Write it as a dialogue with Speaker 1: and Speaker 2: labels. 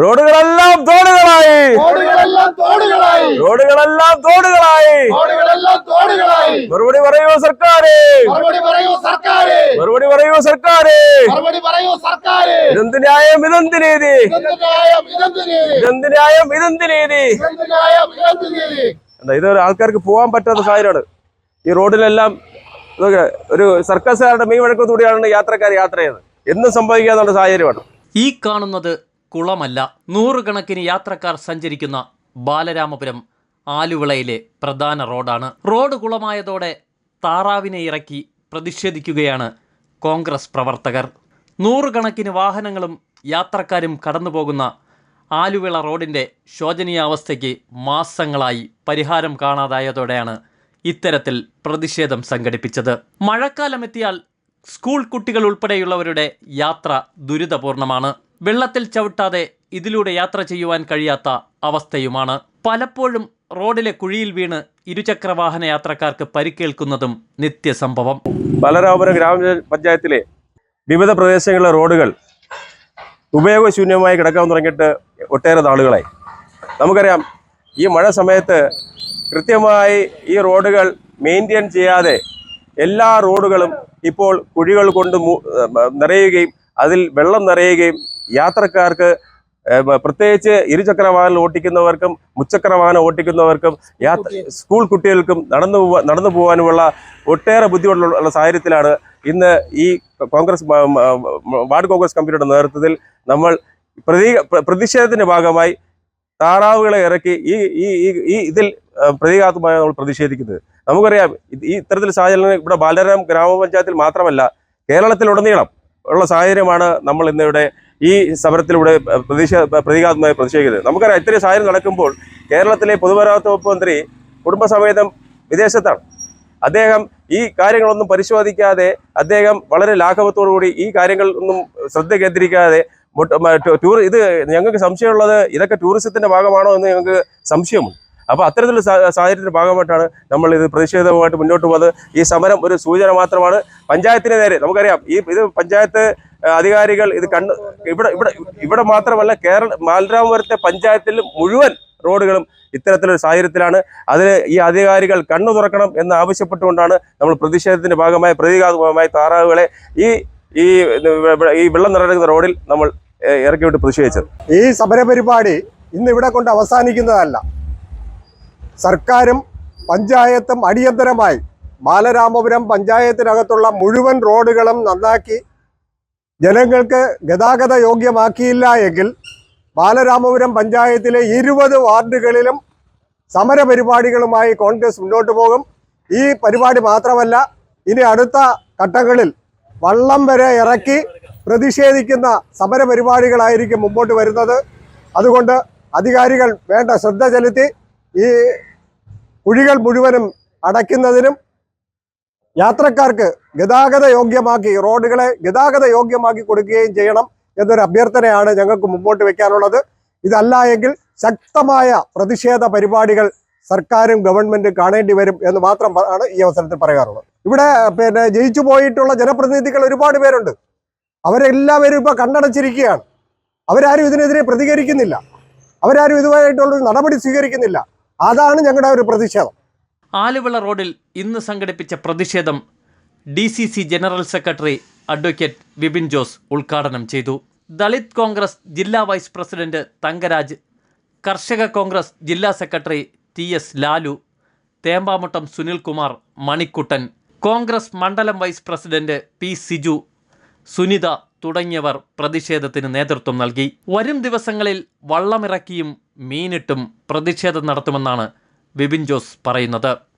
Speaker 1: റോഡുകളെല്ലാം തോടുകളായി. റോഡുകളെല്ലാം തോടുകളായി. മറുപടി പറയൂ സർക്കാർ
Speaker 2: മറുപടി പറയൂ സർക്കാർ
Speaker 1: മറുപടി പറയൂ സർക്കാര്.
Speaker 2: മറുപടി പറയൂ സർക്കാര്.
Speaker 1: ഇതെന്ത് ന്യായം ഇതെന്ത് നീതി?
Speaker 2: ഇതെന്ത് ന്യായം ഇതെന്ത് നീതി?
Speaker 1: എന്താ ഇതൊരു ആൾക്കാർക്ക് പോകാൻ പറ്റാത്ത സാഹചര്യമാണ്. ഈ റോഡിലെല്ലാം ഇതൊക്കെ ഒരു സർക്കസുകാരുടെ മെയ് വഴക്കത്തോടെയാണ് യാത്രക്കാർ യാത്ര ചെയ്യുന്നത്. എന്നും സംഭവിക്കാന്നുള്ള സാഹചര്യമാണ്.
Speaker 3: ഈ കാണുന്നത് കുളമല്ല നൂറുകണക്കിന് യാത്രക്കാർ സഞ്ചരിക്കുന്ന ബാലരാമപുരം ആലുവിളയിലെ പ്രധാന റോഡാണ്. റോഡ് കുളമായതോടെ താറാവിനെ ഇറക്കി പ്രതിഷേധിക്കുകയാണ് കോൺഗ്രസ് പ്രവർത്തകർ. നൂറുകണക്കിന് വാഹനങ്ങളും യാത്രക്കാരും കടന്നുപോകുന്ന ആലുവിള റോഡിന്റെ ശോചനീയാവസ്ഥയ്ക്ക് മാസങ്ങളായി പരിഹാരം കാണാതായതോടെയാണ് ഇത്തരത്തിൽ പ്രതിഷേധം സംഘടിപ്പിച്ചത്. മഴക്കാലമെത്തിയാൽ സ്കൂൾ കുട്ടികൾ ഉൾപ്പെടെയുള്ളവരുടെ യാത്ര ദുരിതപൂർണമാണ്. വെള്ളത്തിൽ ചവിട്ടാതെ ഇതിലൂടെ യാത്ര ചെയ്യുവാൻ കഴിയാത്ത അവസ്ഥയുമാണ്. പലപ്പോഴും റോഡിലെ കുഴിയിൽ വീണ് ഇരുചക്രവാഹന യാത്രക്കാർക്ക് പരിക്കേൽക്കുന്നതും നിത്യസംഭവം.
Speaker 1: ബാലരാമപുരം ഗ്രാമപഞ്ചായത്തിലെ വിവിധ പ്രദേശങ്ങളിലെ റോഡുകൾ ഉപയോഗശൂന്യമായി കിടക്കാൻ തുടങ്ങിയിട്ട് ഒട്ടേറെ നാളുകളായി. നമുക്കറിയാം ഈ മഴ സമയത്ത് കൃത്യമായി ഈ റോഡുകൾ മെയിന്റെയിൻ ചെയ്യാതെ എല്ലാ റോഡുകളും ഇപ്പോൾ കുഴികൾ കൊണ്ട് നിറയുകയും അതിൽ വെള്ളം നിറയുകയും യാത്രക്കാർക്ക് പ്രത്യേകിച്ച് ഇരുചക്ര വാഹനം ഓട്ടിക്കുന്നവർക്കും മുച്ചക്ര വാഹനം ഓട്ടിക്കുന്നവർക്കും യാത്ര സ്കൂൾ കുട്ടികൾക്കും നടന്നു പോവാ നടന്നു പോകാനുമുള്ള ഒട്ടേറെ ബുദ്ധിമുട്ടുള്ള സാഹചര്യത്തിലാണ് ഇന്ന് ഈ കോൺഗ്രസ് വാർഡ് കോൺഗ്രസ് കമ്മിറ്റിയുടെ നേതൃത്വത്തിൽ നമ്മൾ പ്രതി പ്രതിഷേധത്തിന്റെ ഭാഗമായി താറാവുകളെ ഇറക്കി ഈ ഈ ഈ- ഇതിൽ പ്രതീകാത്മകമായി നമ്മൾ പ്രതിഷേധിക്കുന്നത്. നമുക്കറിയാം ഈ ഇത്തരത്തിൽ സാഹചര്യം ഇവിടെ ബാലരാം ഗ്രാമപഞ്ചായത്തിൽ മാത്രമല്ല കേരളത്തിലുടനീളം ഉള്ള സാഹചര്യമാണ് നമ്മൾ ഇന്നിവിടെ ഈ സമരത്തിലൂടെ പ്രതിഷ പ്രതീകാത്മകമായി പ്രതിഷേധിക്കുന്നത്. നമുക്കറിയാം ഇത്രയും സാഹചര്യം നടക്കുമ്പോൾ കേരളത്തിലെ പൊതുമരാമത്ത് വകുപ്പ് മന്ത്രി കുടുംബസമേതം വിദേശത്താണ്. അദ്ദേഹം ഈ കാര്യങ്ങളൊന്നും പരിശോധിക്കാതെ അദ്ദേഹം വളരെ ലാഘവത്തോടുകൂടി ഈ കാര്യങ്ങൾ ഒന്നും ശ്രദ്ധ കേന്ദ്രീകരിക്കാതെ ടൂർ ഇത് ഞങ്ങൾക്ക് സംശയമുള്ളത് ഇതൊക്കെ ടൂറിസത്തിന്റെ ഭാഗമാണോ എന്ന് ഞങ്ങൾക്ക് സംശയമുണ്ട്. അപ്പോൾ അത്തരത്തിലുള്ള സാഹചര്യത്തിന്റെ ഭാഗമായിട്ടാണ് നമ്മൾ ഇത് പ്രതിഷേധവുമായിട്ട് മുന്നോട്ട് പോകുന്നത്. ഈ സമരം ഒരു സൂചന മാത്രമാണ്. പഞ്ചായത്തിന് നേരെ നമുക്കറിയാം ഈ ഇത് പഞ്ചായത്ത് അധികാരികൾ ഇത് കണ്ട് ഇവിടെ ഇവിടെ ഇവിടെ മാത്രമല്ല കേരള മാലരാമപുരത്തെ പഞ്ചായത്തിൽ മുഴുവൻ റോഡുകളും ഇത്തരത്തിലൊരു സാഹചര്യത്തിലാണ്. അതിന് ഈ അധികാരികൾ കണ്ണു തുറക്കണം എന്ന് ആവശ്യപ്പെട്ടുകൊണ്ടാണ് നമ്മൾ പ്രതിഷേധത്തിന്റെ ഭാഗമായ പ്രതീകാത്മകമായി താറാവുകളെ ഈ ഈ ഈ വെള്ളം നിറയുന്ന റോഡിൽ നമ്മൾ ഇറക്കി ഇറക്കിവിട്ട് പ്രതിഷേധിച്ചത്.
Speaker 4: ഈ സമരപരിപാടി ഇന്ന് ഇവിടെ കൊണ്ട് അവസാനിക്കുന്നതല്ല. സർക്കാരും പഞ്ചായത്തും അടിയന്തരമായി ബാലരാമപുരം പഞ്ചായത്തിനകത്തുള്ള മുഴുവൻ റോഡുകളും നന്നാക്കി ജനങ്ങൾക്ക് ഗതാഗത യോഗ്യമാക്കിയില്ല എങ്കിൽ ബാലരാമപുരം പഞ്ചായത്തിലെ ഇരുപത് വാർഡുകളിലും സമരപരിപാടികളുമായി കോൺഗ്രസ് മുന്നോട്ട് പോകും. ഈ പരിപാടി മാത്രമല്ല ഇനി അടുത്ത ഘട്ടങ്ങളിൽ വള്ളം വരെ ഇറക്കി പ്രതിഷേധിക്കുന്ന സമരപരിപാടികളായിരിക്കും മുമ്പോട്ട് വരുന്നത്. അതുകൊണ്ട് അധികാരികൾ വേണ്ട ശ്രദ്ധ ചെലുത്തി ഈ കുഴികൾ മുഴുവനും അടയ്ക്കുന്നതിനും യാത്രക്കാർക്ക് ഗതാഗത യോഗ്യമാക്കി റോഡുകളെ ഗതാഗത യോഗ്യമാക്കി കൊടുക്കുകയും ചെയ്യണം എന്നൊരു അഭ്യർത്ഥനയാണ് ഞങ്ങൾക്ക് മുമ്പോട്ട് വെക്കാനുള്ളത്. ഇതല്ല എങ്കിൽ ശക്തമായ പ്രതിഷേധ പരിപാടികൾ സർക്കാരും ഗവൺമെന്റും കാണേണ്ടി വരും എന്ന് മാത്രം ആണ് ഈ അവസരത്തിൽ പറയാറുള്ളത്. ഇവിടെ പിന്നെ ജയിച്ചു പോയിട്ടുള്ള ജനപ്രതിനിധികൾ ഒരുപാട് പേരുണ്ട്. അവരെല്ലാവരും ഇപ്പൊ കണ്ണടച്ചിരിക്കുകയാണ്. അവരാരും ഇതിനെതിരെ പ്രതികരിക്കുന്നില്ല. അവരാരും ഇതുമായിട്ടുള്ള നടപടി സ്വീകരിക്കുന്നില്ല. അതാണ് ഞങ്ങളുടെ ഒരു പ്രതിഷേധം.
Speaker 3: ആലുവിള റോഡിൽ ഇന്ന് സംഘടിപ്പിച്ച പ്രതിഷേധം D C C general secretary advocate Vipin Jose ഉദ്ഘാടനം ചെയ്തു. ദളിത് കോൺഗ്രസ് ജില്ലാ വൈസ് പ്രസിഡന്റ് തങ്കരാജ് കർഷക കോൺഗ്രസ് ജില്ലാ secretary T S Lalu Thembamuttam Sunilkumar Manikuttan Congress മണ്ഡലം vice president P Siju Sunitha തുടങ്ങിയവർ പ്രതിഷേധത്തിന് നേതൃത്വം നൽകി. വരും ദിവസങ്ങളിൽ വള്ളമിറക്കിയും മീനിട്ടും പ്രതിഷേധം നടത്തുമെന്നാണ് വിപിൻ ജോസ് പറയുന്നത്.